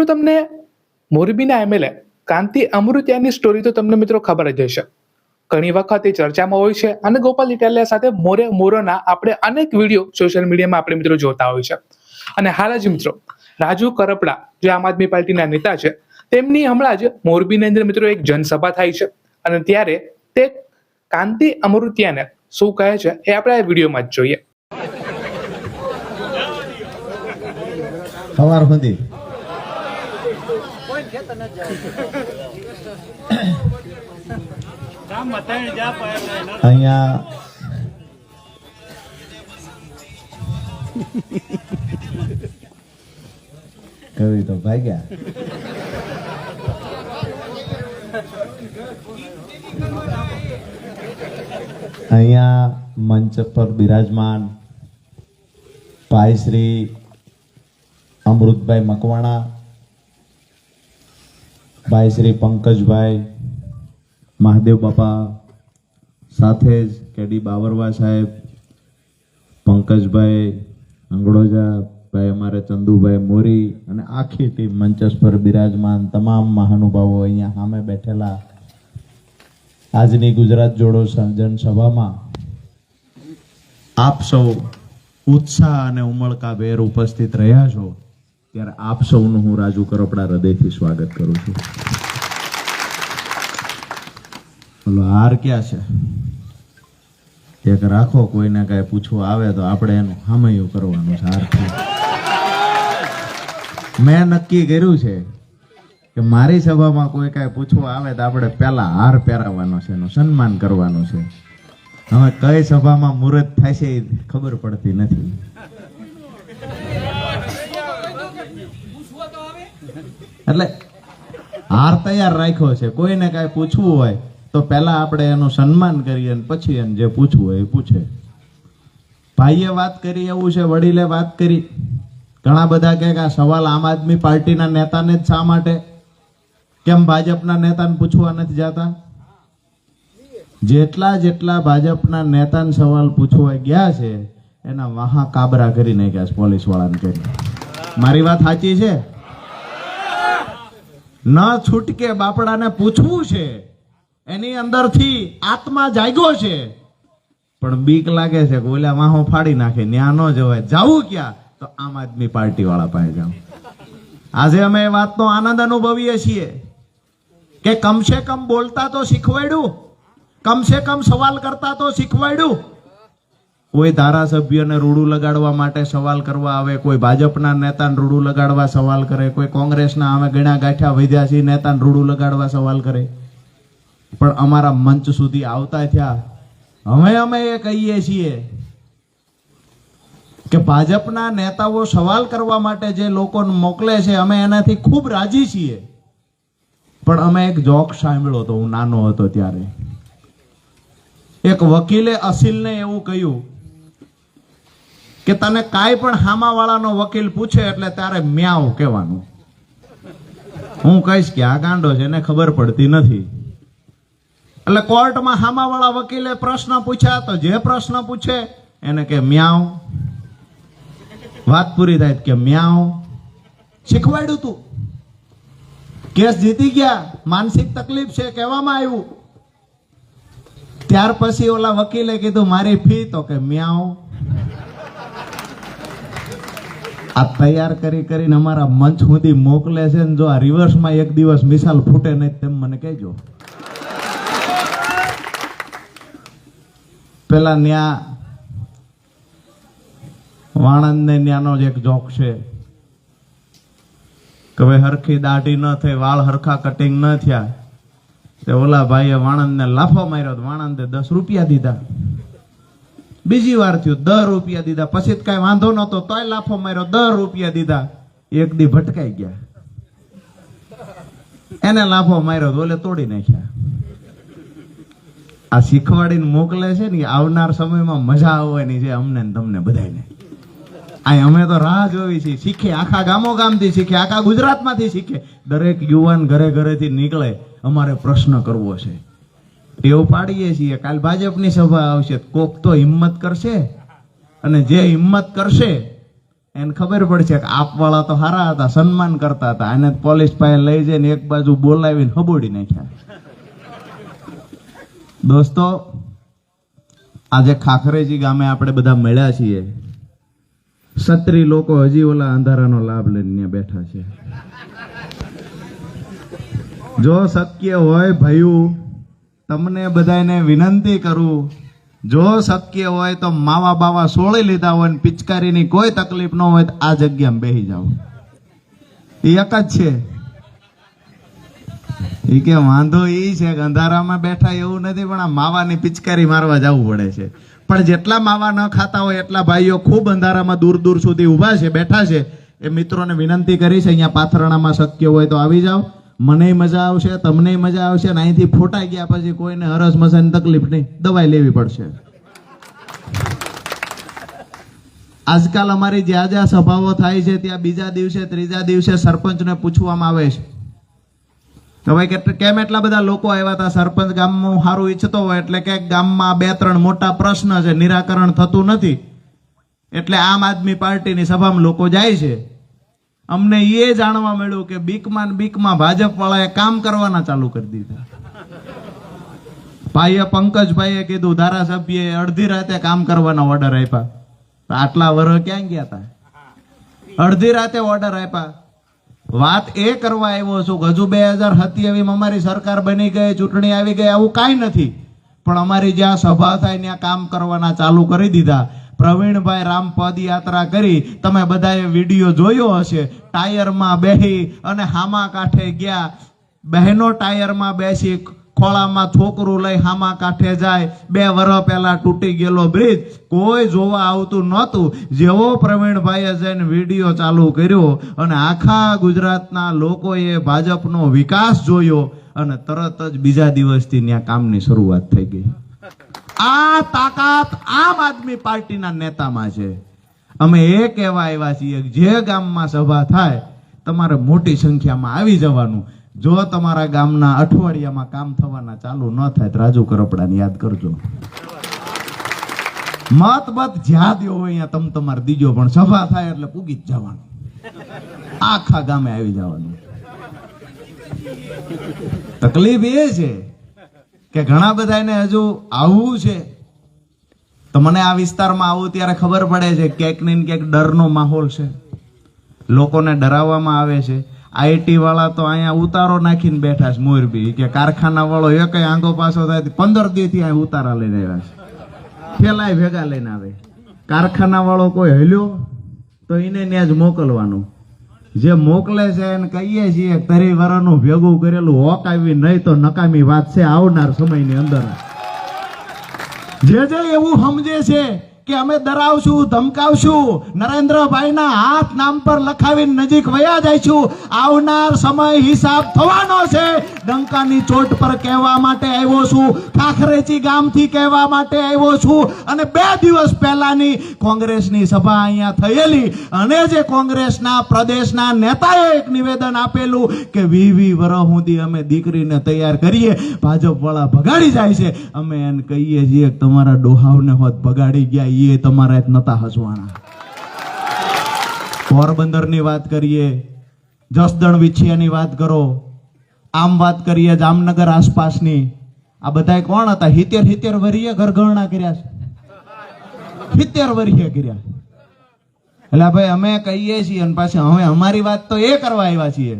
મિત્રો, તમને મોરબીના એમએલએ કાંતિ અમૃત્યાની સ્ટોરી તો તમને મિત્રો ખબર જ હશે. ઘણી વખત એ ચર્ચામાં હોય છે અને ગોપાલ ઇટાલિયા સાથે મોરે મોરોના આપણે અનેક વીડિયો સોશિયલ મીડિયામાં આપણે મિત્રો જોતા હોય છે. અને હાલ જ મિત્રો, રાજુ કરપડા જે આમ આદમી પાર્ટીના નેતા છે, તેમની હમણાં જ મોરબીની અંદર મિત્રો એક જનસભા થાય છે. અને ત્યારે તે કાંતિ અમૃતિયાને શું કહે છે એ આપણે આ વિડીયોમાં જ જોઈએ. સવાર સુધી. અહીંયા કવિ તો ભાગ્યા. અહીંયા મંચ પર બિરાજમાન ભાઈ શ્રી અમૃતભાઈ મકવાણા ભાઈ શ્રી પંકજભાઈ, મહાદેવ બાપા, સાથે જ કેડી બાવરવા સાહેબ, પંકજભાઈ અંગડોજા, ભાઈ અમારે ચંદુભાઈ મોરી અને આખી ટીમ મંચસ પર બિરાજમાન તમામ મહાનુભાવો અહીંયા સામે બેઠેલા. આજની ગુજરાત જોડો જનસભામાં આપ સૌ ઉત્સાહ અને ઉમળકાભેર ઉપસ્થિત રહ્યા છો. ત્યારે આપ સૌનું હું રાજુ કરપડા હૃદયથી સ્વાગત કરું છું. બોલો, હાર ક્યાં છે? એક રાખો, કોઈને કાંઈ પૂછવું આવે તો આપણે એનું હામયું કરવાનું છે, હાર મેં નક્કી કર્યું છે કે મારી સભામાં કોઈ કાંઈ પૂછવું આવે તો આપણે પહેલા હાર પહેરાવવાનો છે, એનું સન્માન કરવાનું છે. હવે કઈ સભામાં મુહૂર્ત થાય છે એ ખબર પડતી નથી. એટલે હાર તૈયાર રાખ્યો છે. કોઈને કાંઈ પૂછવું હોય તો પહેલા આપણે એનું સન્માન કરીએ પછી એને જે પૂછવું હોય એ પૂછે. ભાઈએ વાત કરી, એવું છે? વડીલે વાત કરી. ઘણા બધા કહે કે આ સવાલ આમ આદમી પાર્ટીના નેતાને જ શા માટે? કેમ ભાજપના નેતાને પૂછવા નથી જતા? જેટલા જેટલા ભાજપના નેતાને સવાલ પૂછવા ગયા છે, એના વાહા કાબરા કરી નાખ્યા છે પોલીસ વાળાને કરી મારી વાત સાચી છે? ન છૂટકે બાપડાને પૂછવું છે. એની અંદરથી આત્મા જાગ્યો છે. પણ બીક લાગે છે કે ઓલા વાહો ફાડી નાખે, ન્યા ન જવાય. જાવું ક્યાં? તો આમ આદમી પાર્ટી વાળા પાસે જાવ આજે અમે એ વાતનો આનંદ અનુભવીએ છીએ કે કમસે કમ બોલતા તો શીખવાડ્યું. કમસે કમ સવાલ કરતા તો શીખવાડ્યું. કોઈ ધારાસભ્યને રૂડું લગાડવા માટે સવાલ કરવા આવે, કોઈ ભાજપના નેતાને રૂડું લગાડવા સવાલ કરે, કોઈ કોંગ્રેસના અમે ગણા ગાંઠ્યા વધ્યા છીએ નેતાને રૂડું લગાડવા સવાલ કરે. પણ અમારા મંચ સુધી આવતા થયા. હવે અમે એ કહીએ છીએ કે ભાજપના નેતાઓ સવાલ કરવા માટે જે લોકોને મોકલે છે, અમે એનાથી ખૂબ રાજી છીએ. પણ અમે એક જોક સાંભળ્યો હતો, હું નાનો હતો ત્યારે. એક વકીલે અસીલને એવું કહ્યું કે તને કાંઈ પણ હામાવાળાનો વકીલ પૂછે એટલે તારે મ્યાવ કહેવાનું. હું કહીશ કે આ ગાંડો છે, એને ખબર પડતી નથી. એટલે કોર્ટમાં હામાવાળા વકીલે પ્રશ્ન પૂછ્યા તો જે પ્રશ્ન પૂછે એને કે મ્યાવ. વાત પૂરી થાય કે મ્યાવ. શીખવાડ્યું તું. કેસ જીતી ગયા, માનસિક તકલીફ છે કહેવામાં આવ્યું. ત્યાર પછી ઓલા વકીલે કીધું, મારી ફી તો કે મ્યાવ. આ તૈયાર કરી કરીને અમારા મંચ સુધી મોકલે છે ને જો આ રિવર્સમાં એક દિવસ મિસાલ ફૂટે નહીં તેમ મને કહેજો. પેલા ન્યા વાણંદ ને ન્યાનો જ એક જોક છે કે ભાઈ હરખી દાઢી ન થઈ, વાળ હરખા કટિંગ ન થયા. તે ઓલા ભાઈએ વાણંદને લાફો માર્યો વાણંદે દસ રૂપિયા દીધા. બીજી વાર થયું, દસ રૂપિયા દીધા. પછી જ કઈ વાંધો નતો તોય લાફો માર્યો, દસ રૂપિયા દીધા. એક દી ભટકાઈ ગયા. એને લાફો માર્યો બોલે તોડી નાખ્યા. આ શીખવાડીને મોકલે છે ને આવનાર સમયમાં મજા આવવાની છે અમને તમને બધાને આ અમે તો રાહ જોવી છીએ શીખે. આખા ગામો ગામથી શીખે, આખા ગુજરાતમાંથી શીખે. દરેક યુવાન ઘરે ઘરેથી નીકળે, અમારે પ્રશ્ન કરવો છે. ટેવ પાડીએ છીએ, કાલ ભાજપની સભા આવશે કોક તો હિંમત કરશે. અને જે હિંમત કરશે, એને ખબર પડશે કે આપવાળા તો સારા હતા, સન્માન કરતા હતા. એને પોલીસ પાસે લઈ જઈને એક બાજુ બોલાવીને હબોડી નાખ્યા. દોસ્તો, આજે ખાખરેજી ગામે આપણે બધા મળ્યા છીએ. સત્રી લોકો હજી ઓલા અંધારાનો લાભ લઈને બેઠા છે. જો શક્ય હોય ભયું તમને બધાને વિનંતી કરું, જો શક્ય હોય તો માવા બાવા સોળી લીધા હોય ને પિચકારીની કોઈ તકલીફ ન હોય આ જગ્યામાં બેસી જાઓ. એ એક જ છે. એ કે વાંધો એ છે કે અંધારામાં બેઠા એવું નથી, પણ આ માવાની પિચકારી મારવા જવું પડે છે. પણ જેટલા માવા ન ખાતા હોય, એટલા ભાઈઓ ખૂબ અંધારામાં દૂર દૂર સુધી ઊભા છે, બેઠા છે. એ મિત્રોને વિનંતી કરી છે અહીંયા પાથરણામાં શક્ય હોય તો આવી જાઓ. મને મજા આવશે, તમને મજા આવશે અને અહીંથી ફોટા ગયા પછી કોઈને હરસ મસાની તકલીફ નહીં, દવાઈ લેવી પડશે. આજકાલ અમારી જ્યાં જ્યાં સભાઓ થાય છે, ત્યાં બીજા દિવસે, ત્રીજા દિવસે સરપંચને પૂછવામાં આવે છે. તો ભાઈ કેમ એટલા બધા લોકો આવ્યા હતા? સરપંચ ગામમાં સારું ઈચ્છતો હોય, એટલે કે ગામમાં બે, ત્રણ મોટા પ્રશ્ન છે, નિરાકરણ થતું નથી. એટલે આમ આદમી પાર્ટીની સભામાં લોકો જાય છે. અમને એ જાણવા મળ્યું કે બીકમાં બીકમાં ભાજપ વાળાએ કામ કરવાના ચાલુ કરી દીધા. ભાઈએ પંકજભાઈએ કીધું, ધારાસભ્યએ અડધી રાતે કામ કરવાના ઓર્ડર આપ્યા. આટલા વર્ષ ક્યાં ગયા હતા અડધી રાતે ઓર્ડર આપ્યા. વાત એ કરવા આવ્યો છું હજુ બે હજાર સત્યાવીસ અમારી સરકાર બની ગઈ, ચૂંટણી આવી ગઈ, આવું કાંઈ નથી. પણ અમારી જ્યાં સભા થાય, ત્યાં કામ કરવાના ચાલુ કરી દીધા. પ્રવીણભાઈ રામ પદયાત્રા કરી તમે બધાએ વીડિયો જોયો હશે. ટાયરમાં બેસી અને હામા કાંઠે ગયા. બહેનો ટાયરમાં બેસી ખોળામાં છોકરું લઈ હામા કાંઠે જાય. બે વર્ષ પહેલા તૂટી ગયેલો બ્રિજ. કોઈ જોવા આવતું નહોતું. જેવો પ્રવીણભાઈએ જઈને વીડિયો ચાલુ કર્યો અને આખા ગુજરાતના લોકોએ ભાજપનો વિકાસ જોયો અને તરત જ બીજા દિવસથી ત્યાં કામની શરૂઆત થઈ ગઈ. આ તાકાત આમ આદમી પાર્ટીના નેતામાં છે. અમે એ કહેવા આવ્યા છીએ જે ગામમાં સભા થાય, તમારે મોટી સંખ્યામાં આવી જવાનું. જો તમારા ગામના અઠવાડિયામાં કામ થવાના ચાલુ ન થાય તો રાજુ કરપડાને યાદ કરજો. મત મત જ્યાં દો હોય અહીંયા તમ તમારે દીજો, પણ સભા થાય એટલે પૂગી જ જવાનું. આખા ગામે આવી જવાનું. તકલીફ એ છે કે ઘણા બધાને હજુ આવવું છે. તો મને આ વિસ્તારમાં આવું ત્યારે ખબર પડે છે ક્યાંક ને ક્યાંક ડરનો માહોલ છે. લોકોને ડરાવવામાં આવે છે. આઈટી વાળા તો અહીંયા ઉતારો નાખીને બેઠા છે મોરબી. કે કારખાના વાળો એક આંગો પાછો થાય પંદર દિવસથી થી અહીંયા ઉતારા લઈને આવ્યા છે. ફેલાય, ભેગા લઈને આવે. કારખાના વાળો કોઈ હલ્યો, તો એને ત્યાં જ મોકલવાનું. જે મોકલે છે એને કહીએ છીએ તરી વરાનું ભેગું કરેલું હોક આવી, નહીં તો નકામી વાત છે આવનાર સમયની અંદર. જે જે એવું સમજે છે કે અમે ડરાવશું, ધમકાવશું. નરેન્દ્રભાઈના હાથ નામ પર લખાવીને નજીક વયા જઈશું. આવનાર સમય હિસાબ થવાનો છે. ડંકાની ચોટ પર કહેવા માટે આવ્યો છું. ખાખરેચી ગામથી કહેવા માટે આવ્યો છું. અને બે દિવસ પહેલાની કોંગ્રેસની સભા અહીંયા થયેલી. અને જે કોંગ્રેસના પ્રદેશના નેતાએ એક નિવેદન આપેલું કે વી વી સુધી અમે દીકરીને તૈયાર કરીએ. ભાજપવાળા ભગાડી જાય છે. અમે એને કહીએ છીએ તમારા ડોહાવને હોત ભગાડી ગયા. એ તમારા નતા હસવાના પોરબંદરની વાત કરીએ, જસદણ વિછિયાની વાત કરો, આમ વાત કરીએ જામનગર આસપાસની, આ બધા કોણ હતા? હિતેર હિતેર વરીએ ઘરઘરણા કર્યા છે. હિતેર વરીએ કર્યા. એટલે ભાઈ અમે કહીએ છીએ અને પાછા હવે અમારી વાત તો એ કરવા આવ્યા છીએ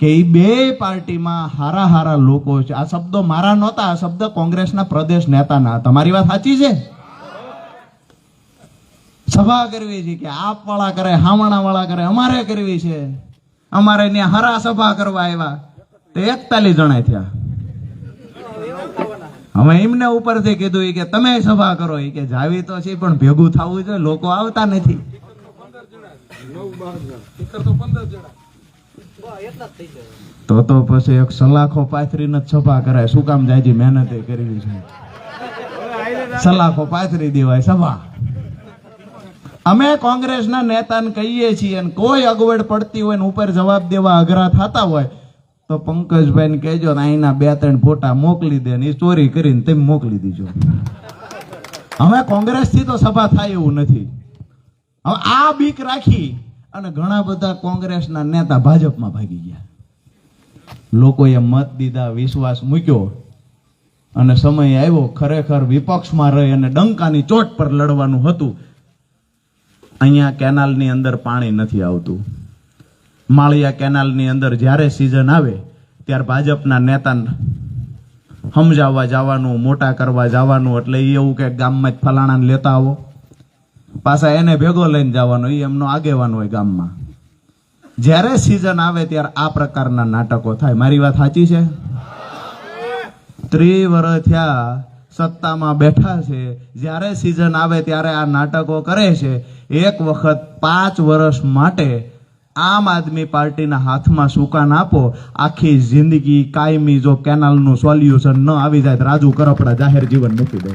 કે એ બે પાર્ટીમાં હારા હારા લોકો છે. આ શબ્દો મારા નહોતા, આ શબ્દ કોંગ્રેસના પ્રદેશ નેતાના તમારી વાત સાચી છે? સભા કરવી છે કે આપ વાળા કરે, હામણા વાળા કરે, અમારે કરવી છે. અમારે ત્યાં હરા સભા કરવા આવ્યા. તો એકતાલીસ જણા થયા. હવે એમને ઉપરથી કીધું કે તમે સભા કરો. એ કે જાવી તો છે, પણ ભેગું થવું છે, લોકો આવતા નથી. તો તો પછી એક સલાખો પાથરીને જ સભા કરાય. શું કામ જાજી મહેનત કરવી છે? સલાખો પાથરી દેવાય સભા. અમે કોંગ્રેસના નેતાને કહીએ છીએ અને કોઈ અગવડ પડતી હોય ને ઉપર જવાબ દેવા અઘરા થતા હોય, તો પંકજભાઈને કહેજો ને અહીંના બે ત્રણ ફોટા મોકલી દે ને એ ચોરી કરીને તેમ મોકલી દીજો. હવે કોંગ્રેસથી તો સભા થાય એવું નથી. હવે આ બીક રાખી અને ઘણા બધા કોંગ્રેસના નેતા ભાજપમાં ભાગી ગયા. લોકોએ મત દીધા, વિશ્વાસ મૂક્યો અને સમય આવ્યો, ખરેખર વિપક્ષમાં રહી અને ડંકાની ચોટ પર લડવાનું હતું. અહીંયા કેનાલની અંદર પાણી નથી આવતું. માળિયા કેનાલની અંદર જ્યારે સિઝન આવે, ત્યારે ભાજપના નેતા સમજાવવા જવાનું, મોટા કરવા જવાનું, એટલે એ એવું કે ગામમાં જ ફલાણાને લેતા આવો. પાછા એને ભેગો લઈને જવાનો એ એમનો આગેવાન હોય ગામમાં. જ્યારે સિઝન આવે ત્યારે આ પ્રકારના નાટકો થાય. મારી વાત સાચી છે? ત્રી વર્ષ થયા સત્તામાં બેઠા છે. જ્યારે સિઝન આવે ત્યારે આ નાટકો કરે છે. એક વખત પાંચ વર્ષ માટે આમ આદમી પાર્ટીના હાથમાં સુકાન આપો. આખી જિંદગી કાયમી જો કેનાલનું સોલ્યુશન ન આવી જાય રાજુ કરપડા જાહેર જીવન મૂકી દે.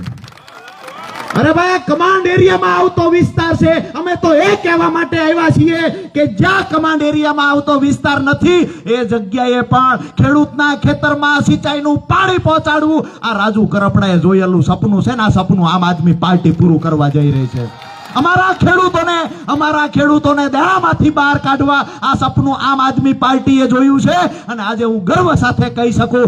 અરે ભાઈ કમાન્ડ એરિયામાં આવતો વિસ્તાર છે. અમે તો એ કહેવા માટે આવ્યા છીએ કે જ્યાં કમાન્ડ એરિયામાં આવતો વિસ્તાર નથી, એ જગ્યાએ પણ ખેડૂતના ખેતરમાં સિંચાઈનું પાણી પહોંચાડવું. આ રાજુ કરપડાએ જોયેલું સપનું છે ને, આ સપનું આમ આદમી પાર્ટી પૂરું કરવા જઈ રહી છે. અમારા ખેડૂતોને અમારા ખેડૂતોને દેણામાંથી બહાર કાઢવા આ સપનું આમ આદમી પાર્ટીએ જોયું છે. અને આજે હું ગર્વ સાથે કહી શકું